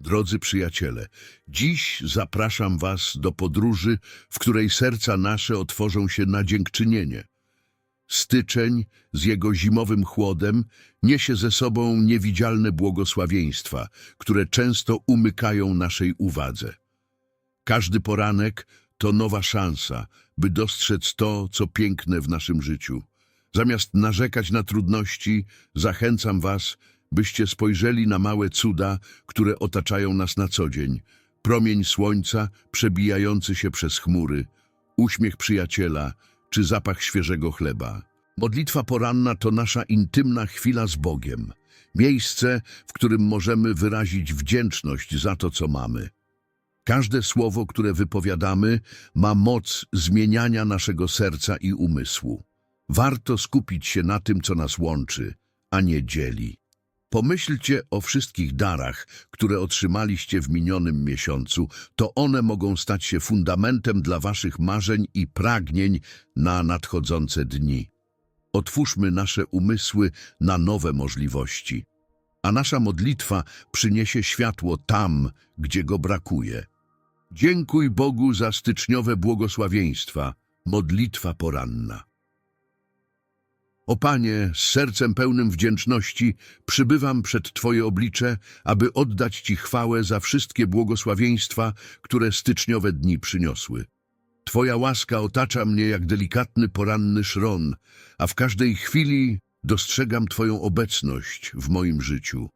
Drodzy przyjaciele, dziś zapraszam Was do podróży, w której serca nasze otworzą się na dziękczynienie. Styczeń z jego zimowym chłodem niesie ze sobą niewidzialne błogosławieństwa, które często umykają naszej uwadze. Każdy poranek to nowa szansa, by dostrzec to, co piękne w naszym życiu. Zamiast narzekać na trudności, zachęcam Was, byście spojrzeli na małe cuda, które otaczają nas na co dzień. Promień słońca przebijający się przez chmury, uśmiech przyjaciela czy zapach świeżego chleba. Modlitwa poranna to nasza intymna chwila z Bogiem. Miejsce, w którym możemy wyrazić wdzięczność za to, co mamy. Każde słowo, które wypowiadamy, ma moc zmieniania naszego serca i umysłu. Warto skupić się na tym, co nas łączy, a nie dzieli. Pomyślcie o wszystkich darach, które otrzymaliście w minionym miesiącu. To one mogą stać się fundamentem dla waszych marzeń i pragnień na nadchodzące dni. Otwórzmy nasze umysły na nowe możliwości, a nasza modlitwa przyniesie światło tam, gdzie go brakuje. Dziękuj Bogu za styczniowe błogosławieństwa. Modlitwa poranna. O Panie, z sercem pełnym wdzięczności przybywam przed Twoje oblicze, aby oddać Ci chwałę za wszystkie błogosławieństwa, które styczniowe dni przyniosły. Twoja łaska otacza mnie jak delikatny poranny szron, a w każdej chwili dostrzegam Twoją obecność w moim życiu.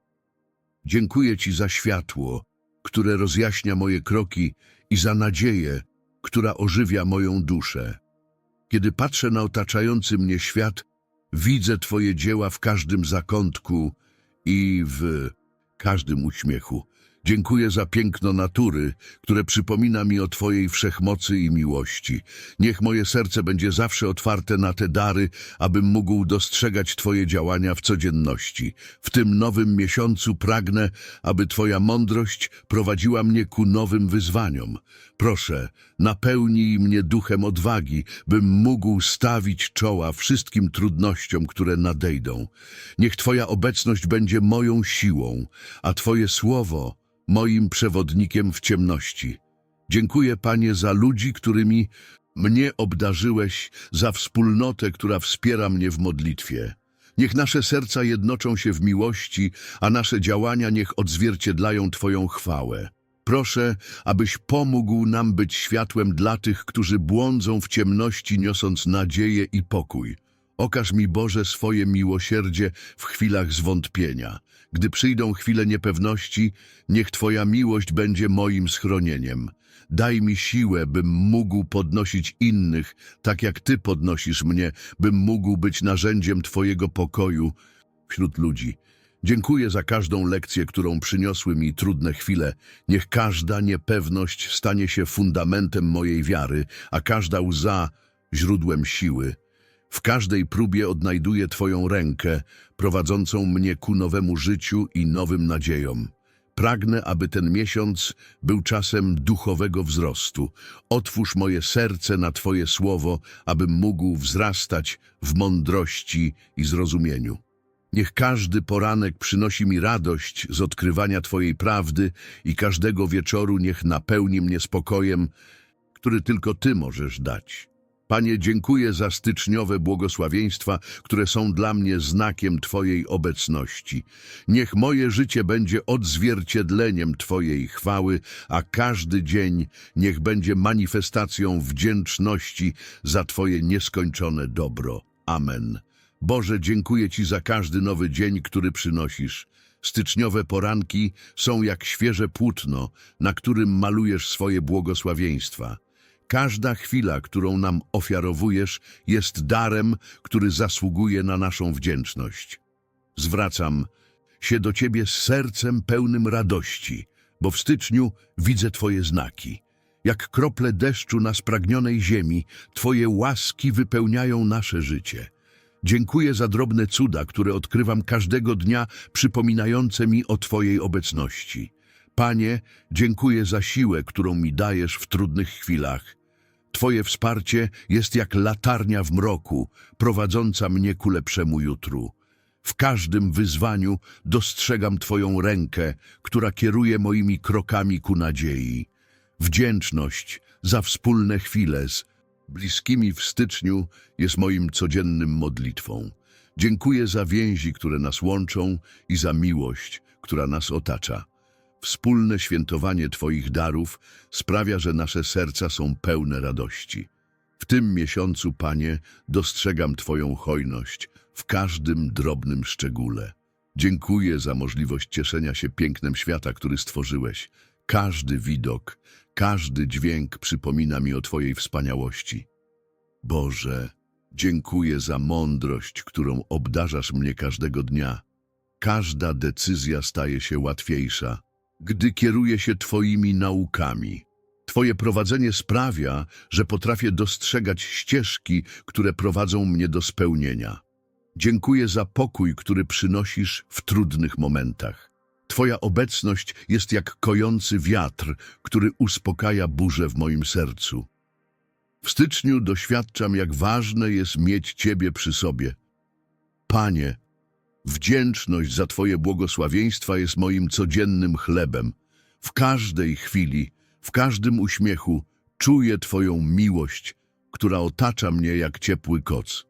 Dziękuję Ci za światło, które rozjaśnia moje kroki i za nadzieję, która ożywia moją duszę. Kiedy patrzę na otaczający mnie świat, widzę Twoje dzieła w każdym zakątku i w każdym uśmiechu. Dziękuję za piękno natury, które przypomina mi o Twojej wszechmocy i miłości. Niech moje serce będzie zawsze otwarte na te dary, abym mógł dostrzegać Twoje działania w codzienności. W tym nowym miesiącu pragnę, aby Twoja mądrość prowadziła mnie ku nowym wyzwaniom. Proszę, napełnij mnie duchem odwagi, bym mógł stawić czoła wszystkim trudnościom, które nadejdą. Niech Twoja obecność będzie moją siłą, a Twoje słowo moim przewodnikiem w ciemności. Dziękuję, Panie, za ludzi, którymi mnie obdarzyłeś, za wspólnotę, która wspiera mnie w modlitwie. Niech nasze serca jednoczą się w miłości, a nasze działania niech odzwierciedlają Twoją chwałę. Proszę, abyś pomógł nam być światłem dla tych, którzy błądzą w ciemności, niosąc nadzieję i pokój. Okaż mi, Boże, swoje miłosierdzie w chwilach zwątpienia. Gdy przyjdą chwile niepewności, niech Twoja miłość będzie moim schronieniem. Daj mi siłę, bym mógł podnosić innych, tak jak Ty podnosisz mnie, bym mógł być narzędziem Twojego pokoju wśród ludzi. Dziękuję za każdą lekcję, którą przyniosły mi trudne chwile. Niech każda niepewność stanie się fundamentem mojej wiary, a każda łza źródłem siły. W każdej próbie odnajduję Twoją rękę, prowadzącą mnie ku nowemu życiu i nowym nadziejom. Pragnę, aby ten miesiąc był czasem duchowego wzrostu. Otwórz moje serce na Twoje słowo, abym mógł wzrastać w mądrości i zrozumieniu. Niech każdy poranek przynosi mi radość z odkrywania Twojej prawdy i każdego wieczoru niech napełni mnie spokojem, który tylko Ty możesz dać. Panie, dziękuję za styczniowe błogosławieństwa, które są dla mnie znakiem Twojej obecności. Niech moje życie będzie odzwierciedleniem Twojej chwały, a każdy dzień niech będzie manifestacją wdzięczności za Twoje nieskończone dobro. Amen. Boże, dziękuję Ci za każdy nowy dzień, który przynosisz. Styczniowe poranki są jak świeże płótno, na którym malujesz swoje błogosławieństwa. Każda chwila, którą nam ofiarowujesz, jest darem, który zasługuje na naszą wdzięczność. Zwracam się do Ciebie z sercem pełnym radości, bo w styczniu widzę Twoje znaki. Jak krople deszczu na spragnionej ziemi, Twoje łaski wypełniają nasze życie. Dziękuję za drobne cuda, które odkrywam każdego dnia, przypominające mi o Twojej obecności. Panie, dziękuję za siłę, którą mi dajesz w trudnych chwilach. Twoje wsparcie jest jak latarnia w mroku, prowadząca mnie ku lepszemu jutru. W każdym wyzwaniu dostrzegam Twoją rękę, która kieruje moimi krokami ku nadziei. Wdzięczność za wspólne chwile z bliskimi w styczniu jest moim codziennym modlitwą. Dziękuję za więzi, które nas łączą i za miłość, która nas otacza. Wspólne świętowanie Twoich darów sprawia, że nasze serca są pełne radości. W tym miesiącu, Panie, dostrzegam Twoją hojność w każdym drobnym szczególe. Dziękuję za możliwość cieszenia się pięknem świata, który stworzyłeś. Każdy widok, każdy dźwięk przypomina mi o Twojej wspaniałości. Boże, dziękuję za mądrość, którą obdarzasz mnie każdego dnia. Każda decyzja staje się łatwiejsza, gdy kieruję się Twoimi naukami. Twoje prowadzenie sprawia, że potrafię dostrzegać ścieżki, które prowadzą mnie do spełnienia. Dziękuję za pokój, który przynosisz w trudnych momentach. Twoja obecność jest jak kojący wiatr, który uspokaja burzę w moim sercu. W styczniu doświadczam, jak ważne jest mieć Ciebie przy sobie. Panie, wdzięczność za Twoje błogosławieństwa jest moim codziennym chlebem. W każdej chwili, w każdym uśmiechu czuję Twoją miłość, która otacza mnie jak ciepły koc.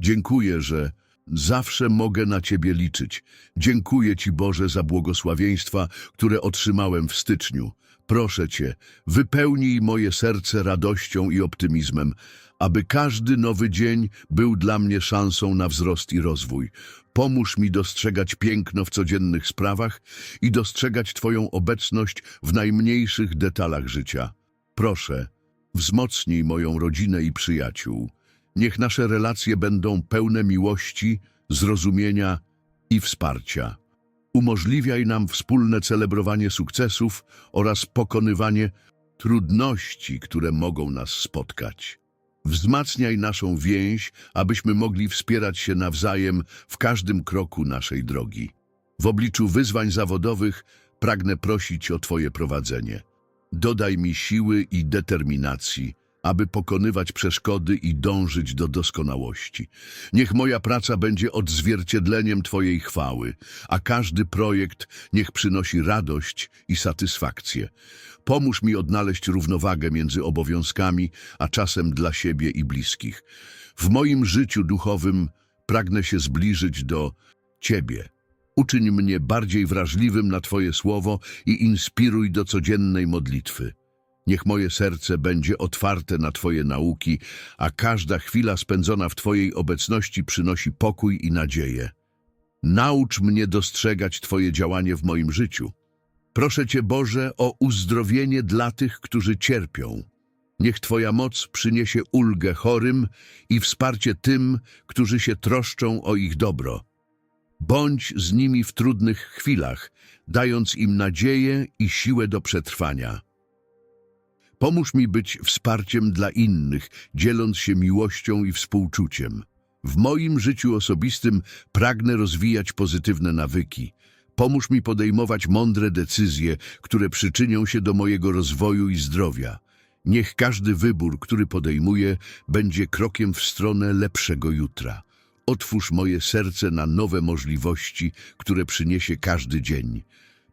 Dziękuję, że zawsze mogę na Ciebie liczyć. Dziękuję Ci, Boże, za błogosławieństwa, które otrzymałem w styczniu. Proszę Cię, wypełnij moje serce radością i optymizmem, aby każdy nowy dzień był dla mnie szansą na wzrost i rozwój. Pomóż mi dostrzegać piękno w codziennych sprawach i dostrzegać Twoją obecność w najmniejszych detalach życia. Proszę, wzmocnij moją rodzinę i przyjaciół. Niech nasze relacje będą pełne miłości, zrozumienia i wsparcia. Umożliwiaj nam wspólne celebrowanie sukcesów oraz pokonywanie trudności, które mogą nas spotkać. Wzmacniaj naszą więź, abyśmy mogli wspierać się nawzajem w każdym kroku naszej drogi. W obliczu wyzwań zawodowych pragnę prosić o Twoje prowadzenie. Dodaj mi siły i determinacji, aby pokonywać przeszkody i dążyć do doskonałości. Niech moja praca będzie odzwierciedleniem Twojej chwały, a każdy projekt niech przynosi radość i satysfakcję. Pomóż mi odnaleźć równowagę między obowiązkami, a czasem dla siebie i bliskich. W moim życiu duchowym pragnę się zbliżyć do Ciebie. Uczyń mnie bardziej wrażliwym na Twoje słowo i inspiruj do codziennej modlitwy. Niech moje serce będzie otwarte na Twoje nauki, a każda chwila spędzona w Twojej obecności przynosi pokój i nadzieję. Naucz mnie dostrzegać Twoje działanie w moim życiu. Proszę Cię, Boże, o uzdrowienie dla tych, którzy cierpią. Niech Twoja moc przyniesie ulgę chorym i wsparcie tym, którzy się troszczą o ich dobro. Bądź z nimi w trudnych chwilach, dając im nadzieję i siłę do przetrwania. Pomóż mi być wsparciem dla innych, dzieląc się miłością i współczuciem. W moim życiu osobistym pragnę rozwijać pozytywne nawyki. Pomóż mi podejmować mądre decyzje, które przyczynią się do mojego rozwoju i zdrowia. Niech każdy wybór, który podejmuję, będzie krokiem w stronę lepszego jutra. Otwórz moje serce na nowe możliwości, które przyniesie każdy dzień.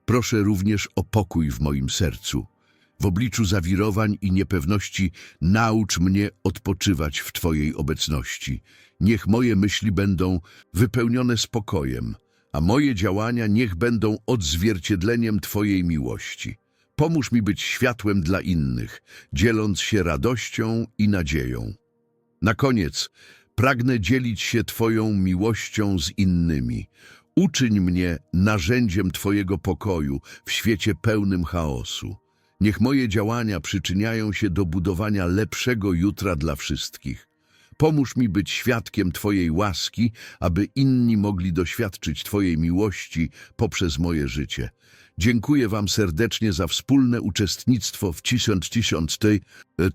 Proszę również o pokój w moim sercu. W obliczu zawirowań i niepewności naucz mnie odpoczywać w Twojej obecności. Niech moje myśli będą wypełnione spokojem, a moje działania niech będą odzwierciedleniem Twojej miłości. Pomóż mi być światłem dla innych, dzieląc się radością i nadzieją. Na koniec pragnę dzielić się Twoją miłością z innymi. Uczyń mnie narzędziem Twojego pokoju w świecie pełnym chaosu. Niech moje działania przyczyniają się do budowania lepszego jutra dla wszystkich. Pomóż mi być świadkiem Twojej łaski, aby inni mogli doświadczyć Twojej miłości poprzez moje życie. Dziękuję Wam serdecznie za wspólne uczestnictwo w tysiąc tysiąc tej,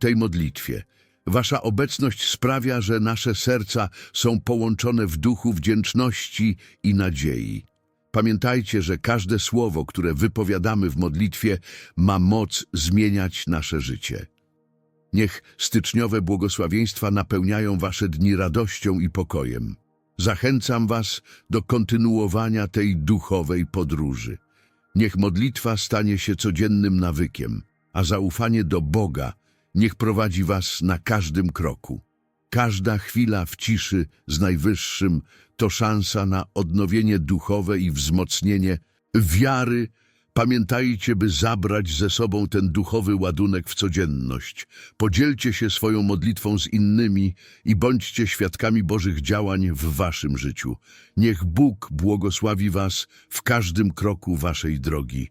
tej modlitwie. Wasza obecność sprawia, że nasze serca są połączone w duchu wdzięczności i nadziei. Pamiętajcie, że każde słowo, które wypowiadamy w modlitwie, ma moc zmieniać nasze życie. Niech styczniowe błogosławieństwa napełniają wasze dni radością i pokojem. Zachęcam Was do kontynuowania tej duchowej podróży. Niech modlitwa stanie się codziennym nawykiem, a zaufanie do Boga niech prowadzi Was na każdym kroku. Każda chwila w ciszy z Najwyższym to szansa na odnowienie duchowe i wzmocnienie wiary. Pamiętajcie, by zabrać ze sobą ten duchowy ładunek w codzienność. Podzielcie się swoją modlitwą z innymi i bądźcie świadkami Bożych działań w Waszym życiu. Niech Bóg błogosławi Was w każdym kroku Waszej drogi.